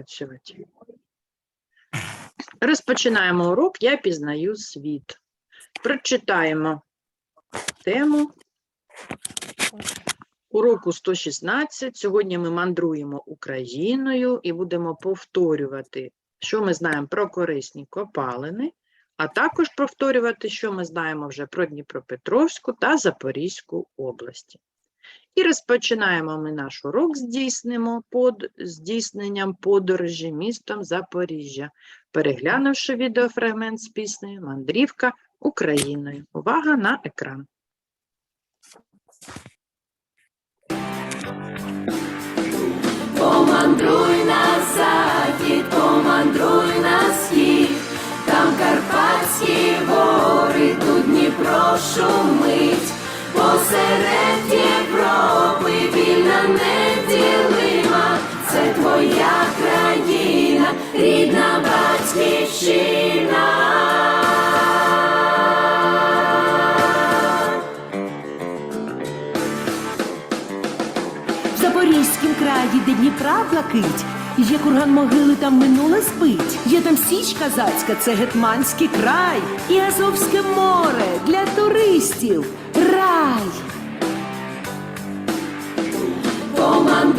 працювати. Розпочинаємо урок Я пізнаю світ. Прочитаємо тему уроку 116. Сьогодні ми мандруємо Україною і будемо повторювати, що ми знаємо про корисні копалини, а також повторювати, що ми знаємо вже про Дніпропетровську та Запорізьку області. І розпочинаємо ми наш урок здійснимо под здійсненням подорожі містом Запоріжжя, переглянувши відеофрагмент з піснею Мандрівка Україною. Увага на екран. Помандруй на захід, помандруй на схід, там Карпатські гори, тут Дніпро шумить, посеред неділима, це твоя країна, рідна батьківщина. В Запорізькім краї, де Дніпра блакить, є курган могили, там минуле спить. Є там Січ Казацька, це гетманський край, і Азовське море для туристів. Рай!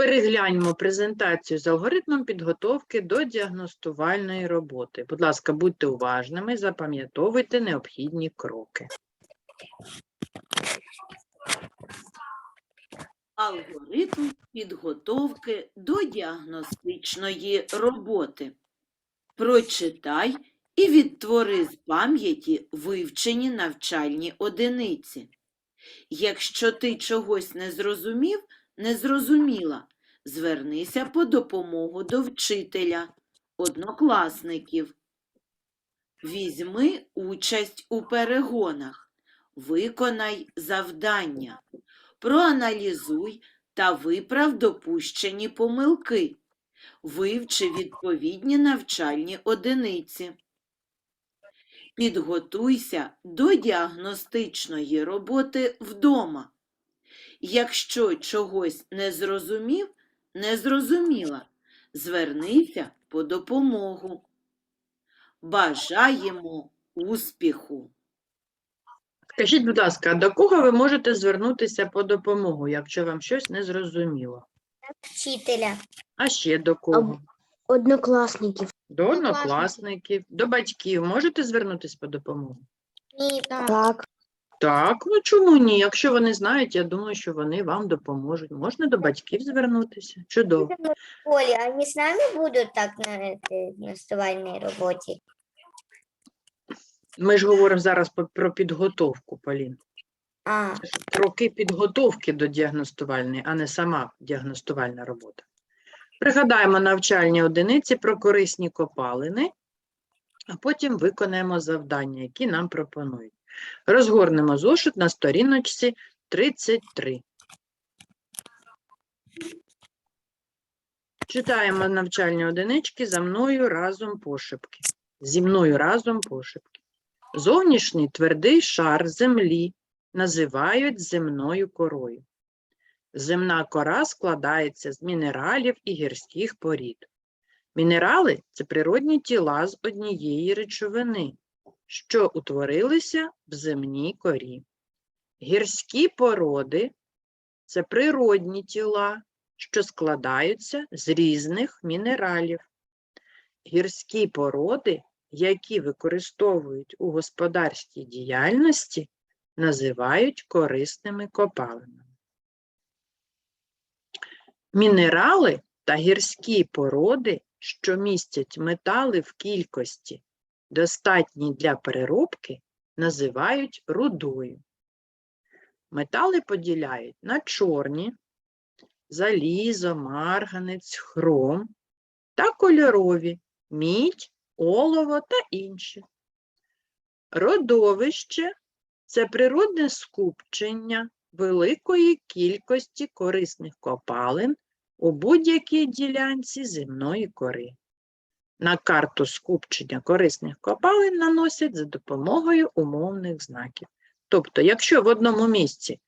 Перегляньмо презентацію з алгоритмом підготовки до діагностувальної роботи. Будь ласка, будьте уважними, запам'ятовуйте необхідні кроки. Алгоритм підготовки до діагностичної роботи. Прочитай і відтвори з пам'яті вивчені навчальні одиниці. Якщо ти чогось не зрозумів, не зрозуміла, звернися по допомогу до вчителя, однокласників. Візьми участь у перегонах, виконай завдання проаналізуй та виправ допущені помилки, вивчи відповідні навчальні одиниці. Підготуйся до діагностичної роботи вдома. Якщо чогось не зрозумів, не зрозуміла, звернися по допомогу. Бажаємо успіху! Скажіть, будь ласка, а до кого ви можете звернутися по допомогу, якщо вам щось не зрозуміло? Вчителя. А ще до кого? Однокласників. До Однокласників. однокласників, до батьків можете звернутися по допомогу? Ні, так. Так, ну чому ні? Якщо вони знають, я думаю, що вони вам допоможуть. Можна до батьків звернутися. Чудово. Оля, они с нами будут так на этой настувальной работе? Ми ж говоримо зараз про підготовку, Полін. А, Кроки підготовки до діагностувальної, а не сама діагностувальна робота. Пригадаємо навчальні одиниці про корисні копалини, а потім виконаємо завдання, які нам пропонують. Розгорнемо зошит на сторіночці 33. Читаємо навчальні одинички за мною разом пошепки. Зі мною разом пошепки. Зовнішній твердий шар землі називають земною корою. Земна кора складається з мінералів і гірських порід. Мінерали це природні тіла з однієї речовини, що утворилися в земній корі. Гірські породи це природні тіла, що складаються з різних мінералів. Гірські породи, які використовують у господарській діяльності, називають корисними копалинами. Мінерали та гірські породи, що містять метали в кількості, достатній для переробки, називають рудою. Метали поділяють на чорні, залізо, марганець, хром та кольорові мідь, олово та інші. Родовище це природне скупчення великої кількості корисних копалин у будь-якій ділянці земної кори. На карту скупчення корисних копалин наносять за допомогою умовних знаків. Тобто, якщо в одному місці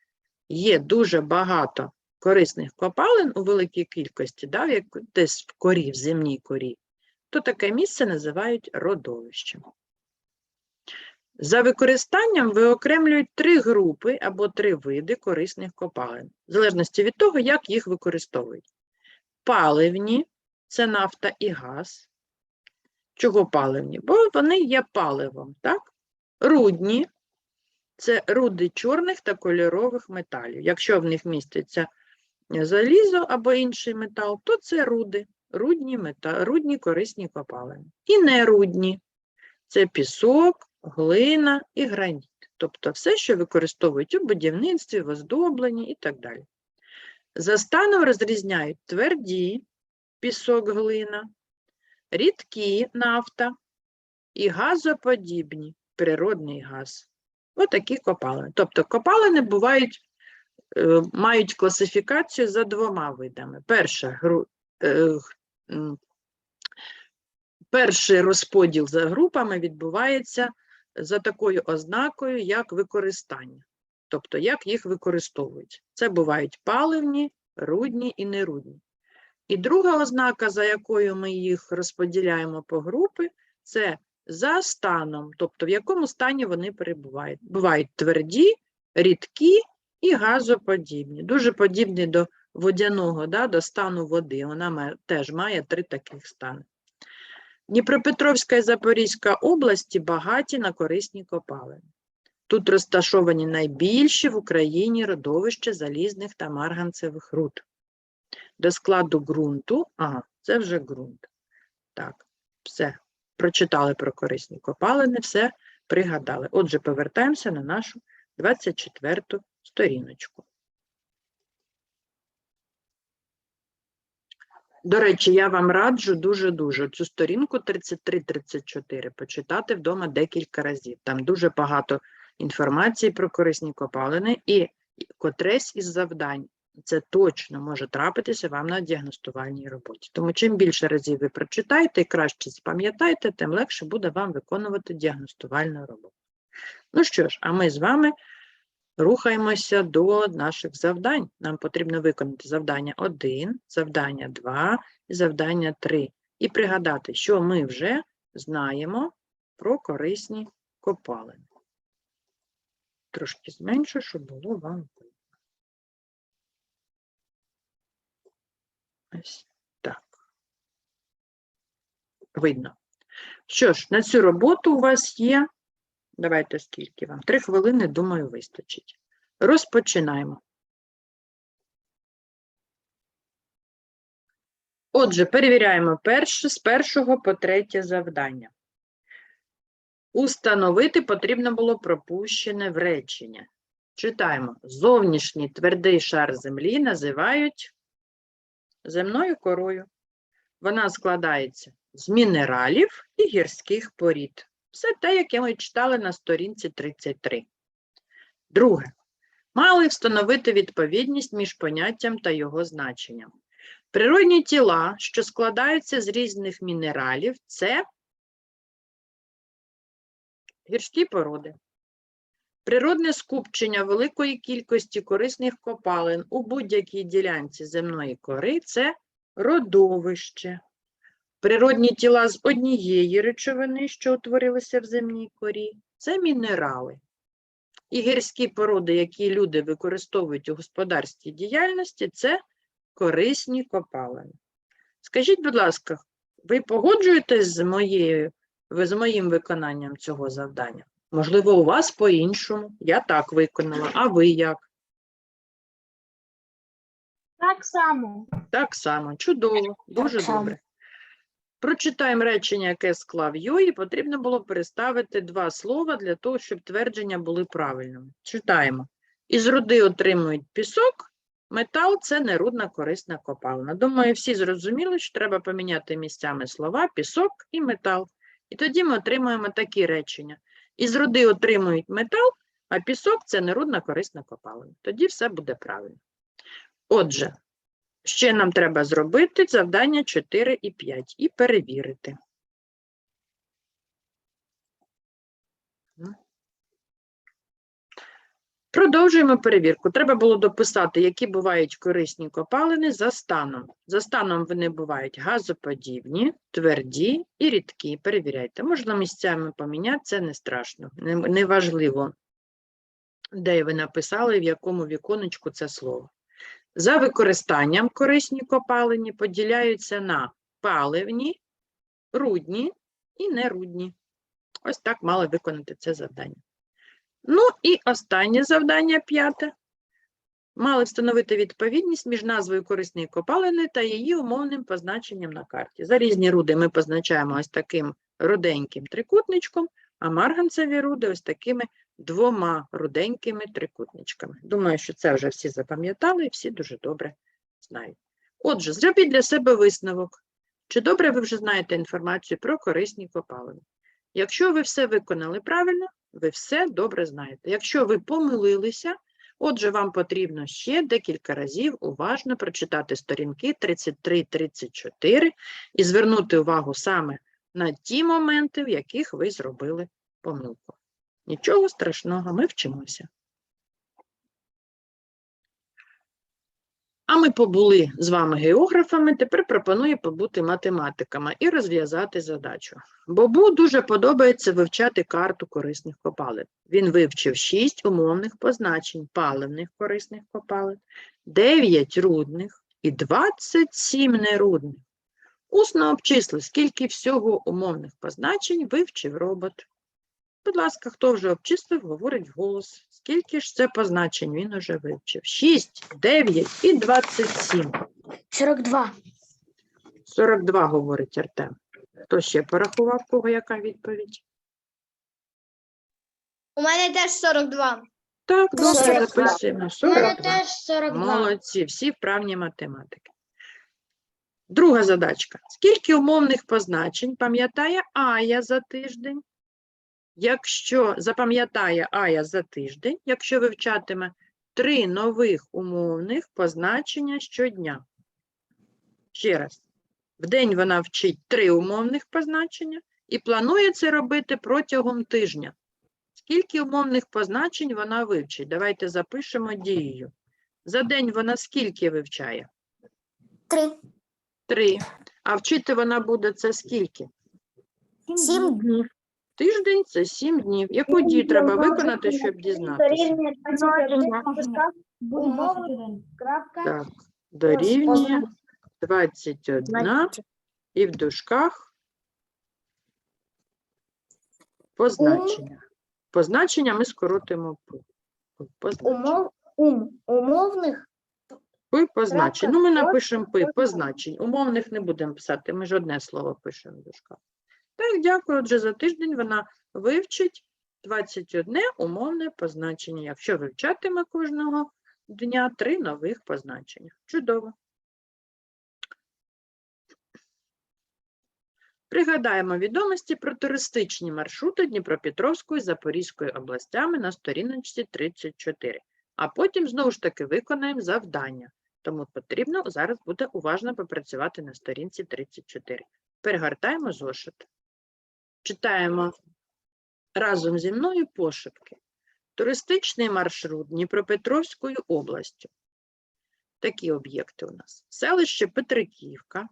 є дуже багато корисних копалин у великій кількості, да, як десь в корі, в земній корі, то таке місце називають родовищем. За використанням виокремлюють три групи або три види корисних копалин, в залежності від того, як їх використовують. Паливні це нафта і газ. Чого паливні? Бо вони є паливом, так? Рудні це руди чорних та кольорових металів. Якщо в них міститься залізо або інший метал, то це руди, рудні, мета... рудні корисні копалини. І нерудні це пісок, глина і граніт. Тобто все, що використовують у будівництві, в оздобленні і так далі. За станом розрізняють тверді, пісок, глина, рідкі нафта і газоподібні, природний газ. Отакі копалини. Тобто копалини бувають, е, мають класифікацію за двома видами. Перша, е, перший розподіл за групами відбувається за такою ознакою, як використання. Тобто, як їх використовують. Це бувають паливні, рудні і нерудні. І друга ознака, за якою ми їх розподіляємо по групи, це за станом, тобто в якому стані вони перебувають. Бувають тверді, рідкі і газоподібні. Дуже подібні до водяного, да, до стану води. Вона має, теж має три таких стани. Дніпропетровська і Запорізька області багаті на корисні копалини. Тут розташовані найбільші в Україні родовища залізних та марганцевих руд. До складу ґрунту, ага, це вже ґрунт. Так, все. Прочитали про корисні копалини, все пригадали. Отже, повертаємося на нашу 24 сторіночку. До речі, я вам раджу дуже-дуже цю сторінку 33-34 почитати вдома декілька разів. Там дуже багато інформації про корисні копалини і котресь із завдань. Це точно може трапитися вам на діагностувальній роботі. Тому чим більше разів ви прочитаєте і краще запам'ятаєте, тим легше буде вам виконувати діагностувальну роботу. Ну що ж, а ми з вами рухаємося до наших завдань. Нам потрібно виконати завдання 1, завдання 2 і завдання 3. І пригадати, що ми вже знаємо про корисні копалини. Трошки зменшу, щоб було вам видно. Ось так. Видно. Що ж, на цю роботу у вас є. Давайте скільки вам? Три хвилини, думаю, вистачить. Розпочинаємо. Отже, перевіряємо перше, з першого по третє завдання. Установити потрібно було пропущене в речення. Читаємо. Зовнішній твердий шар землі називають земною корою. Вона складається з мінералів і гірських порід. Все те, яке ми читали на сторінці 33. Друге. Мали встановити відповідність між поняттям та його значенням. Природні тіла, що складаються з різних мінералів, це гірські породи. Природне скупчення великої кількості корисних копалин у будь-якій ділянці земної кори це родовище. Природні тіла з однієї речовини, що утворилися в земній корі, це мінерали. І гірські породи, які люди використовують у господарській діяльності, це корисні копалини. Скажіть, будь ласка, ви погоджуєтесь з, моєю, з моїм виконанням цього завдання? Можливо, у вас по-іншому. Я так виконала, а ви як? Так само. Так само, чудово, дуже само. добре. Прочитаємо речення, яке склав Йої. Потрібно було переставити два слова для того, щоб твердження були правильними. Читаємо. Із руди отримують пісок, метал це нерудна корисна копалина. Думаю, всі зрозуміли, що треба поміняти місцями слова пісок і метал. І тоді ми отримуємо такі речення. Із руди отримують метал, а пісок це нерудна корисна копалина. Тоді все буде правильно. Отже, ще нам треба зробити завдання 4 і 5 і перевірити. Продовжуємо перевірку. Треба було дописати, які бувають корисні копалини за станом. За станом вони бувають газоподібні, тверді і рідкі. Перевіряйте. Можна місцями поміняти, це не страшно, не, не важливо, де ви написали, в якому віконечку це слово. За використанням корисні копалини поділяються на паливні, рудні і нерудні. Ось так мали виконати це завдання. Ну і останнє завдання, п'яте. Мали встановити відповідність між назвою корисної копалини та її умовним позначенням на карті. За різні руди ми позначаємо ось таким руденьким трикутничком, а марганцеві руди ось такими двома руденькими трикутничками. Думаю, що це вже всі запам'ятали і всі дуже добре знають. Отже, зробіть для себе висновок. Чи добре ви вже знаєте інформацію про корисні копалини? Якщо ви все виконали правильно, ви все добре знаєте. Якщо ви помилилися, отже, вам потрібно ще декілька разів уважно прочитати сторінки 33-34 і звернути увагу саме на ті моменти, в яких ви зробили помилку. Нічого страшного, ми вчимося. А ми побули з вами географами, тепер пропоную побути математиками і розв'язати задачу. Бобу дуже подобається вивчати карту корисних копалин. Він вивчив 6 умовних позначень паливних корисних копалин, 9 рудних і 27 нерудних. Усно обчисли, скільки всього умовних позначень вивчив робот. Будь ласка, хто вже обчислив, говорить вголос. Скільки ж це позначень він уже вивчив? 6, 9 і 27. 42. 42, говорить Артем. Хто ще порахував, кого яка відповідь? У мене теж 42. Так, добре, 42. записуємо. У мене 42. теж 42. Молодці, всі вправні математики. Друга задачка. Скільки умовних позначень пам'ятає Ая за тиждень? Якщо запам'ятає Ая за тиждень, якщо вивчатиме три нових умовних позначення щодня. Ще раз. В день вона вчить три умовних позначення і планує це робити протягом тижня. Скільки умовних позначень вона вивчить? Давайте запишемо дією. За день вона скільки вивчає? Три. Три. А вчити вона буде це скільки? Сім днів. Тиждень це сім днів. Яку дію треба виконати, щоб дізнатися? Так, дорівнює 21 і в дужках позначення. Позначення ми скоротимо. Позначення. Умовних Пи позначень. Ну, ми напишемо пи позначень. Умовних не будемо писати, ми ж одне слово пишемо в дужках. Так, дякую. Отже, за тиждень вона вивчить 21 умовне позначення. Якщо вивчатиме кожного дня три нових позначення. Чудово. Пригадаємо відомості про туристичні маршрути Дніпропетровської і Запорізької областями на сторіночці 34. А потім знову ж таки виконаємо завдання. Тому потрібно зараз буде уважно попрацювати на сторінці 34. Перегортаємо зошит. Читаємо разом зі мною пошепки. Туристичний маршрут Дніпропетровською областю. Такі об'єкти у нас. Селище Петриківка,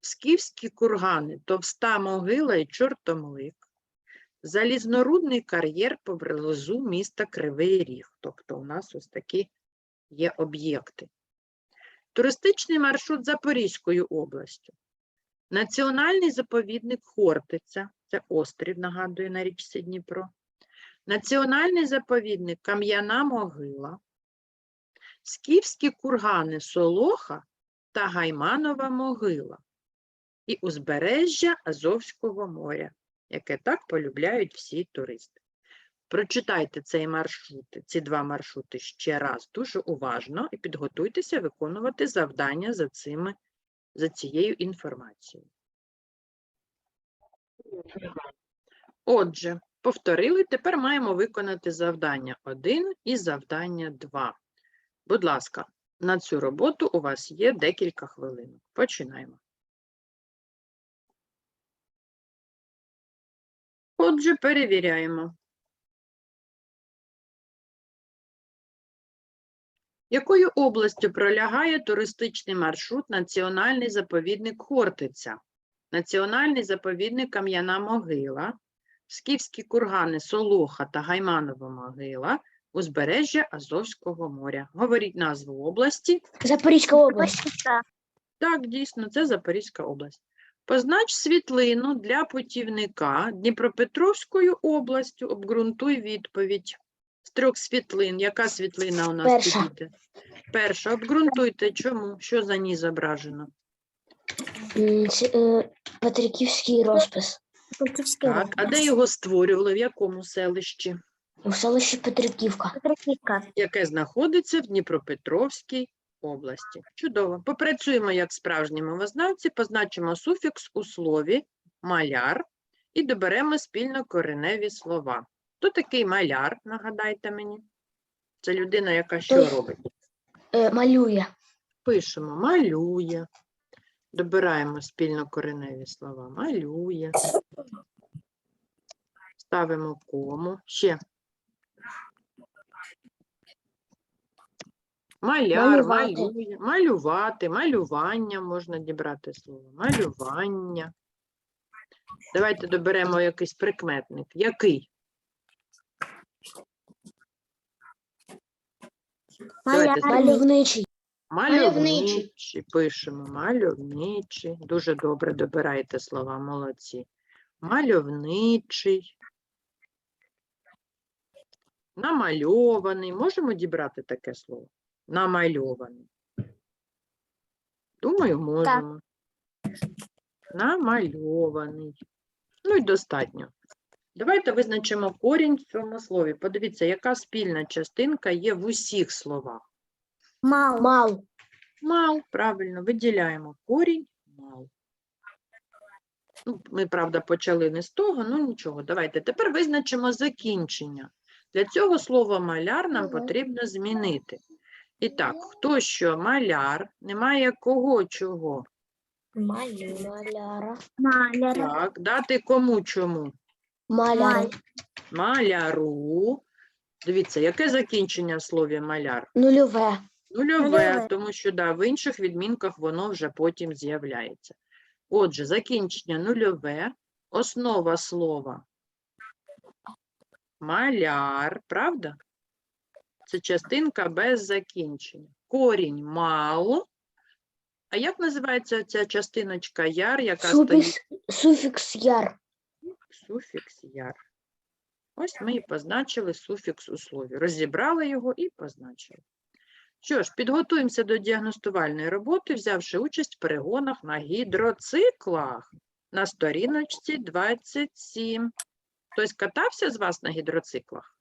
Скіфські кургани, Товста могила і Чортомлик, залізнорудний кар'єр поблизу міста Кривий Ріг. Тобто у нас ось такі є об'єкти. Туристичний маршрут Запорізькою областю. Національний заповідник Хортиця, це острів, нагадую, на річці Дніпро. Національний заповідник Кам'яна могила. Скіфські кургани Солоха та Гайманова могила. І узбережжя Азовського моря, яке так полюбляють всі туристи. Прочитайте цей маршрут, ці два маршрути ще раз дуже уважно і підготуйтеся виконувати завдання за, цими, за цією інформацією. Отже, повторили, тепер маємо виконати завдання 1 і завдання 2. Будь ласка, на цю роботу у вас є декілька хвилин. Починаємо. Отже, перевіряємо. Якою областю пролягає туристичний маршрут Національний заповідник Хортиця, Національний заповідник Кам'яна могила, Скіфські кургани Солоха та Гайманова могила, узбережжя Азовського моря. Говоріть назву області. Запорізька область. Так, дійсно, це Запорізька область. Познач світлину для путівника Дніпропетровською областю. Обґрунтуй відповідь. З трьох світлин. Яка світлина у нас Перша. підійде? Перша. Обґрунтуйте, чому? Що за ній зображено? Петриківський розпис. Так, а де його створювали? В якому селищі? У селищі Петриківка. Петриківка. Яке знаходиться в Дніпропетровській області. Чудово. Попрацюємо як справжні мовознавці, позначимо суфікс у слові маляр і доберемо спільно кореневі слова. Хто такий маляр, нагадайте мені? Це людина, яка що Той- робить? Е, малює. Пишемо малює. Добираємо спільно кореневі слова. Малює. Ставимо кому. Ще. Маляр, Малювати. малює, малювати, малювання можна дібрати слово. Малювання. Давайте доберемо якийсь прикметник. Який? Давайте Мальовничий. Мальовничий. Пишемо мальовничий. Дуже добре добираєте слова, молодці. Мальовничий. Намальований. Можемо дібрати таке слово? Намальований. Думаю, можемо. Намальований. Ну і достатньо. Давайте визначимо корінь в цьому слові. Подивіться, яка спільна частинка є в усіх словах. Мал. Мал. Мал, правильно, виділяємо корінь мал. Ну, ми, правда, почали не з того, ну нічого. Давайте тепер визначимо закінчення. Для цього слова маляр нам потрібно змінити. І так, хто що маляр, немає кого чого. Маляра. Так, дати кому чому? Маляр. Маляру. Дивіться, яке закінчення в слові маляр? Нульове. Нульове, Нульове. тому що да, в інших відмінках воно вже потім з'являється. Отже, закінчення нульове, основа слова маляр, правда? Це частинка без закінчення. Корінь мало. А як називається ця частиночка яр, яка стоїть? Суфікс, суфікс яр. Суфікс яр. Ось ми і позначили суфікс у слові. Розібрали його і позначили. Що ж, підготуємося до діагностувальної роботи, взявши участь в перегонах на гідроциклах на сторіночці 27. Хтось катався з вас на гідроциклах?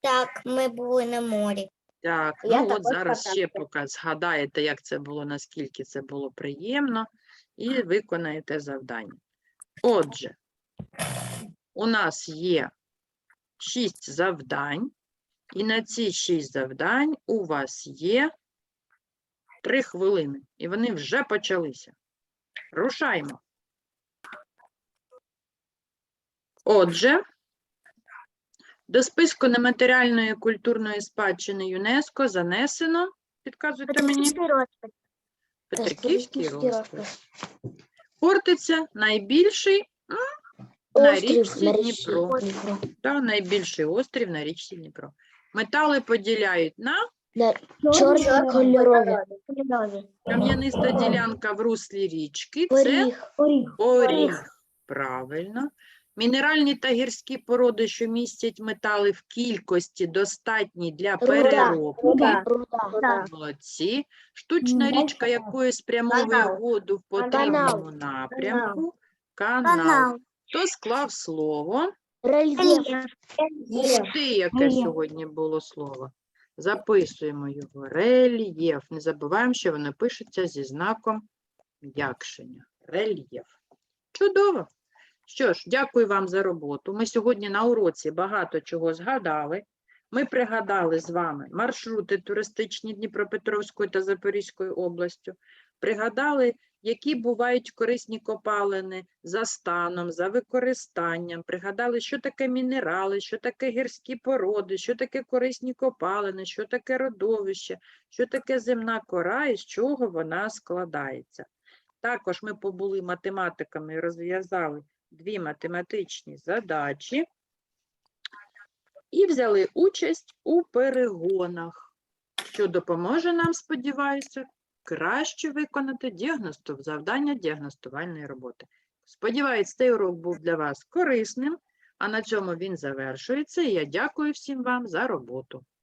Так, ми були на морі. Так, Я ну от зараз ще катався. поки згадаєте, як це було, наскільки це було приємно, і виконаєте завдання. Отже, у нас є шість завдань, і на ці шість завдань у вас є три хвилини, і вони вже почалися. Рушаймо. Отже, до списку нематеріальної культурної спадщини ЮНЕСКО занесено, підказуйте мені, Петриківський розпис. Хортиця найбільший на річці. Дніпро. Та найбільший острів на річці Дніпро. Метали поділяють на На чорні кольорові. кам'яниста ділянка в руслі річки. Це Поріг. оріг. Правильно. Мінеральні та гірські породи, що містять метали в кількості достатній для переробки. Руда. Руда. Молодці. Штучна річка, якою спрямовує воду в потрібному напрямку. Канал. Хто склав слово? Рельєф. Ух ти, яке Рельєф. сьогодні було слово. Записуємо його. Рельєф. Не забуваємо, що воно пишеться зі знаком м'якшення. Рельєф. Чудово. Що ж, дякую вам за роботу. Ми сьогодні на уроці багато чого згадали. Ми пригадали з вами маршрути туристичні Дніпропетровської та Запорізької областю. Пригадали, які бувають корисні копалини за станом, за використанням. Пригадали, що таке мінерали, що таке гірські породи, що таке корисні копалини, що таке родовище, що таке земна кора і з чого вона складається. Також ми побули математиками і розв'язали дві математичні задачі і взяли участь у перегонах, що допоможе нам, сподіваюся, краще виконати діагносту... завдання діагностувальної роботи. Сподіваюсь, цей урок був для вас корисним, а на цьому він завершується. Я дякую всім вам за роботу.